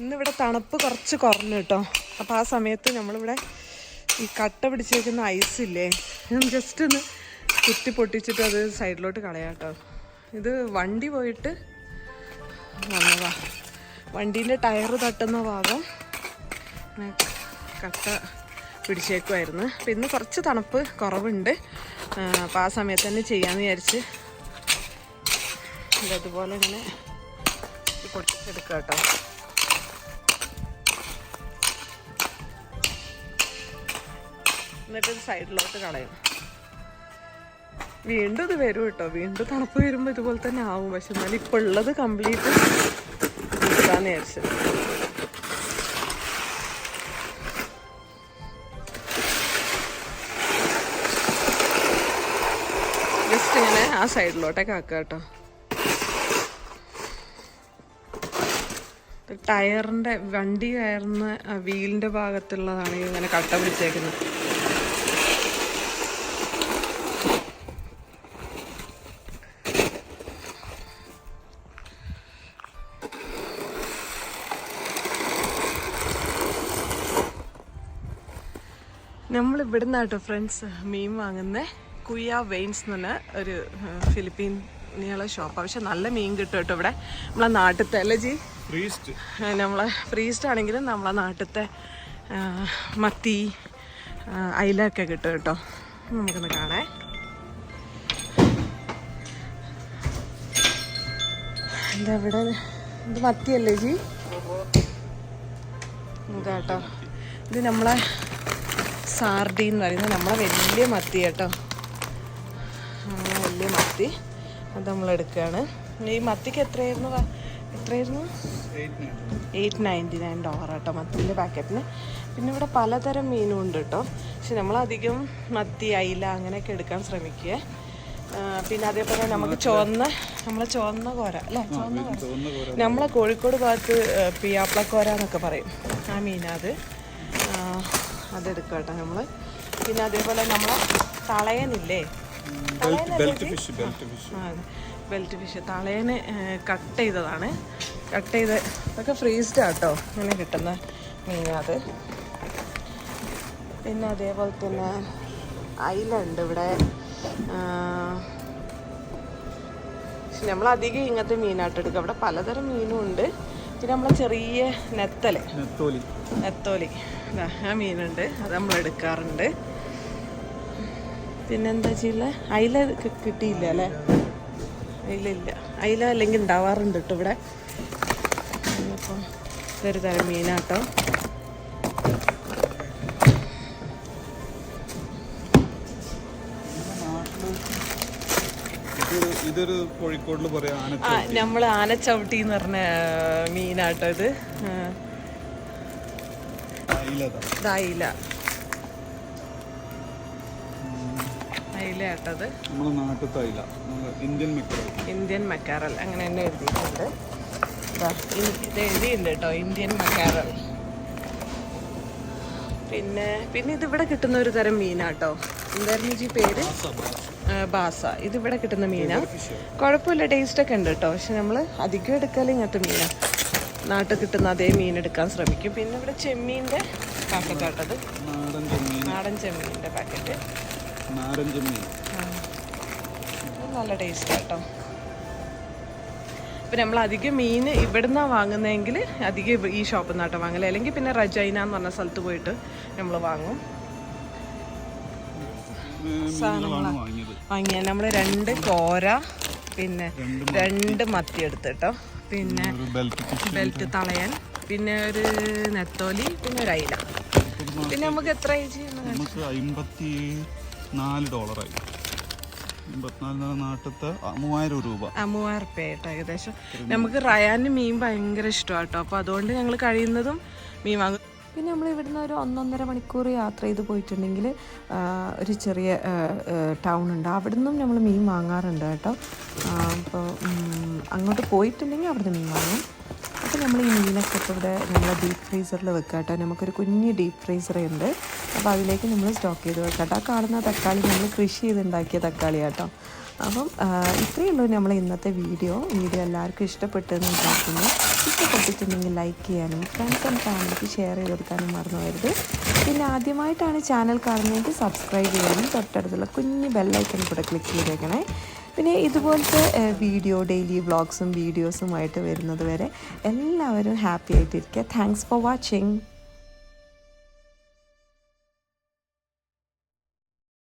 ഇന്നിവിടെ തണുപ്പ് കുറച്ച് കുറഞ്ഞു കേട്ടോ. അപ്പോൾ ആ സമയത്ത് നമ്മളിവിടെ ഈ കട്ട പിടിച്ചേക്കുന്ന ഐസ് ഇല്ലേ ജസ്റ്റ് ഒന്ന് കുത്തി പൊട്ടിച്ചിട്ട് അത് സൈഡിലോട്ട് കളയാം കേട്ടോ. ഇത് വണ്ടി പോയിട്ട് വന്നതാ. വണ്ടീന്റെ ടയർ തട്ടുന്ന ഭാഗം കട്ട പിടിച്ചേക്കുമായിരുന്നു അപ്പം ഇന്ന് കുറച്ച് തണുപ്പ് കുറവുണ്ട്. അപ്പം ആ സമയത്ത് തന്നെ ചെയ്യാമെന്ന് വിചാരിച്ച് ഇതതുപോലെ ഇങ്ങനെ പൊട്ടിച്ചെടുക്കാം കേട്ടോ. എന്നിട്ട് സൈഡിലോട്ട് കളയും. വീണ്ടും ഇത് വരും കേട്ടോ. വീണ്ടും തണുപ്പ് വരുമ്പോൾ ഇതുപോലെ തന്നെ ആവും. പക്ഷെ എന്നാലും ഇപ്പൊ ഉള്ളത് കംപ്ലീറ്റ് വിചാരിച്ചത് ജസ്റ്റ് ഇങ്ങനെ ആ സൈഡിലോട്ടേക്ക് ആക്കുക കേട്ടോ. ടയറിന്റെ വണ്ടി കയറുന്ന വീലിന്റെ ഭാഗത്തുള്ളതാണ് ഇങ്ങനെ കട്ട പിടിച്ചേക്കുന്നത്. നമ്മൾ ഇവിടുന്ന് കേട്ടോ ഫ്രണ്ട്സ് മീൻ വാങ്ങുന്ന. കുയ വെയിൻസ് എന്ന് പറഞ്ഞ ഒരു ഫിലിപ്പീൻ നീള ഷോപ്പാണ് പക്ഷെ നല്ല മീൻ കിട്ടും കേട്ടോ ഇവിടെ. നമ്മളെ നാട്ടിലത്തെ അല്ലേ ജി? നമ്മളെ ഫ്രീസ്റ്റ് ആണെങ്കിലും നമ്മളെ നാട്ടിലത്തെ മത്തി അയിലൊക്കെ കിട്ടും കേട്ടോ. നമുക്കൊന്ന് കാണേ. എന്താ ഇവിടെ? ഇത് മത്തിയല്ലേ ജി? ഇതാട്ടോ ഇത് നമ്മളെ സാർഡി എന്ന് പറയുന്നത് നമ്മളെ വലിയ മത്തി കേട്ടോ. നമ്മളെ വലിയ മത്തി. അത് നമ്മൾ എടുക്കുകയാണ്. ഈ മത്തിക്ക് എത്രയായിരുന്നു എത്രയായിരുന്നു? എയ്റ്റ് നയന്റി നയൻ ഡോളർ കേട്ടോ മത്തിന്റെ പാക്കറ്റിന് പിന്നെ ഇവിടെ പലതരം മീനും ഉണ്ട് കേട്ടോ. പക്ഷെ നമ്മളധികം മത്തി അയില അങ്ങനെയൊക്കെ എടുക്കാൻ ശ്രമിക്കുക. പിന്നെ അതേപോലെ നമുക്ക് ചുവന്ന നമ്മളെ ചുവന്ന കോര അല്ലേ? ചുവന്ന കോര. നമ്മളെ കോഴിക്കോട് ഭാഗത്ത് പിയാപ്ലക്കോര എന്നൊക്കെ പറയും. ആ മീനാത് അതെടുക്കാം കേട്ടോ നമ്മൾ പിന്നെ അതേപോലെ നമ്മൾ തളയനില്ലേ? ബെൽറ്റ് ഫിഷ് തളയന് കട്ട് ചെയ്തതാണ്. കട്ട് ചെയ്ത് ഇതൊക്കെ ഫ്രീസ്ഡ് ആട്ടോ ഇങ്ങനെ കിട്ടുന്ന മീനാത് പിന്നെ അതേപോലെ തന്നെ അയിലുണ്ട് ഇവിടെ നമ്മളധികം ഇങ്ങനത്തെ മീനായിട്ട് എടുക്കുക. അവിടെ പലതരം മീനും ഉണ്ട്. പിന്നെ നമ്മളെ ചെറിയ നെത്തൽ. നെത്തോലി. നെത്തോലി. ആ മീനുണ്ട്. അത് നമ്മൾ എടുക്കാറുണ്ട്. പിന്നെന്താ ചെയ്യില്ല അയില കിട്ടിയില്ല അല്ലേ? അയിലില്ല അയില അല്ലെങ്കിൽ ഉണ്ടാവാറുണ്ട് കേട്ടോ ഇവിടെ. അപ്പം ഇതൊരു തരം മീനാട്ടോ. ഇതൊരു കോഴിക്കോടിൽ പറയാം നമ്മൾ ആനച്ചവിട്ടി എന്ന് പറഞ്ഞ മീനാട്ടോ ഇത്. അയില നാട്ടിലത്തെ അയില ഇന്ത്യൻ മെക്കറ ഇന്ത്യൻ മക്കാറൽ. അങ്ങനെ തന്നെ എഴുതിയിട്ടുണ്ട്. ഇത് എഴുതിയിട്ടുണ്ട് കേട്ടോ ഇന്ത്യൻ മക്കാറൽ. പിന്നെ പിന്നെ ഇതിവിടെ കിട്ടുന്ന ഒരു തരം മീനാട്ടോ. എന്തായിരുന്നു ഈ പേര്? ബാസ. ഇതിവിടെ കിട്ടുന്ന മീനാണ് കുഴപ്പമില്ല ടേസ്റ്റ് ഒക്കെ ഉണ്ട് കേട്ടോ പക്ഷെ നമ്മൾ അധികം എടുക്കാൻ ഇങ്ങനത്തെ മീനാണ് നാട്ടിൽ കിട്ടുന്ന അതേ മീൻ എടുക്കാൻ ശ്രമിക്കും. പിന്നെ ഇവിടെ ചെമ്മീന്റെ പാക്കറ്റാട്ടത്. നാടൻ ചെമ്മീന്റെ പാക്കറ്റ്. നാടൻ ചെമ്മീൻ. നല്ല ടേസ്റ്റ് കേട്ടോ ഇപ്പം നമ്മൾ അധികം മീൻ ഇവിടുന്നാണ് വാങ്ങുന്നതെങ്കിൽ അധികം ഈ ഷോപ്പിൽ നിന്നാട്ടോ വാങ്ങൽ. അല്ലെങ്കിൽ പിന്നെ റജൈന എന്ന് പറഞ്ഞ സ്ഥലത്ത് പോയിട്ട് നമ്മൾ വാങ്ങും. മീനുകളാണ് വാങ്ങിയത്. വാങ്ങിയ. നമ്മൾ രണ്ട് കോര പിന്നെ രണ്ട് മത്തി. എടുത്ത് കേട്ടോ. പിന്നെ ബെൽറ്റ് തളയാൻ പിന്നെ ഒരു നെത്തോലി പിന്നെ ഒരു അയില. പിന്നെ നമുക്ക് എത്ര നമുക്ക് അമ്പത്തി നാല് ഡോളറായി നാട്ടിലത്തെ മൂവായിരം രൂപ. മൂവായിരം റുപ്യ കേട്ടോ ഏകദേശം. നമുക്ക് റയാന് മീൻ ഭയങ്കര ഇഷ്ടമാണ് കേട്ടോ. അപ്പോൾ അതുകൊണ്ട് ഞങ്ങൾ കഴിയുന്നതും മീൻ വാങ്ങും. പിന്നെ നമ്മൾ ഇവിടുന്ന് ഒരു ഒന്നൊന്നര മണിക്കൂർ യാത്ര ചെയ്ത് പോയിട്ടുണ്ടെങ്കിൽ ഒരു ചെറിയ ടൗൺ ഉണ്ട്. അവിടെ നിന്നും നമ്മൾ മീൻ വാങ്ങാറുണ്ട് കേട്ടോ. അപ്പോൾ അങ്ങോട്ട് പോയിട്ടുണ്ടെങ്കിൽ അവിടുന്ന് മീൻ വാങ്ങും. അപ്പോൾ നമ്മൾ ഈ മീനൊക്കെ ഇപ്പോൾ ഇവിടെ നമ്മളെ ഡീപ്പ് ഫ്രീസറിൽ വെക്കുക കേട്ടോ. നമുക്കൊരു കുഞ്ഞ് ഡീപ്പ് ഫ്രീസർ ഉണ്ട്. അപ്പോൾ അതിലേക്ക് നമ്മൾ സ്റ്റോക്ക് ചെയ്ത് വെക്കാം കേട്ടോ. ആ കാണുന്ന തക്കാളി നമ്മൾ കൃഷി ചെയ്തുണ്ടാക്കിയ തക്കാളി കേട്ടോ. അപ്പം ഇത്രയേ ഉള്ളൂ നമ്മളെ ഇന്നത്തെ വീഡിയോ. വീഡിയോ എല്ലാവർക്കും ഇഷ്ടപ്പെട്ടെന്ന് വിചാരിക്കുന്നു. ഇഷ്ടപ്പെട്ടിട്ടുണ്ടെങ്കിൽ ലൈക്ക് ചെയ്യാനും ഫ്രണ്ട്സ് ആൻഡ് ഫാമിലിക്ക് ഷെയർ ചെയ്ത് കൊടുക്കാനും മറന്നു പോകരുത്. പിന്നെ ആദ്യമായിട്ടാണ് ചാനൽ കാണുന്നതെങ്കിൽ സബ്സ്ക്രൈബ് ചെയ്യാനും തൊട്ടടുത്തുള്ള കുഞ്ഞ് ബെല്ലൈക്കൺ കൂടെ ക്ലിക്ക് ചെയ്തേക്കണേ. പിന്നെ ഇതുപോലത്തെ വീഡിയോ ഡെയിലി വ്ളോഗ്സും വീഡിയോസുമായിട്ട് വരുന്നത് വരെ എല്ലാവരും ഹാപ്പി ആയിട്ടിരിക്കുക. Thanks for watching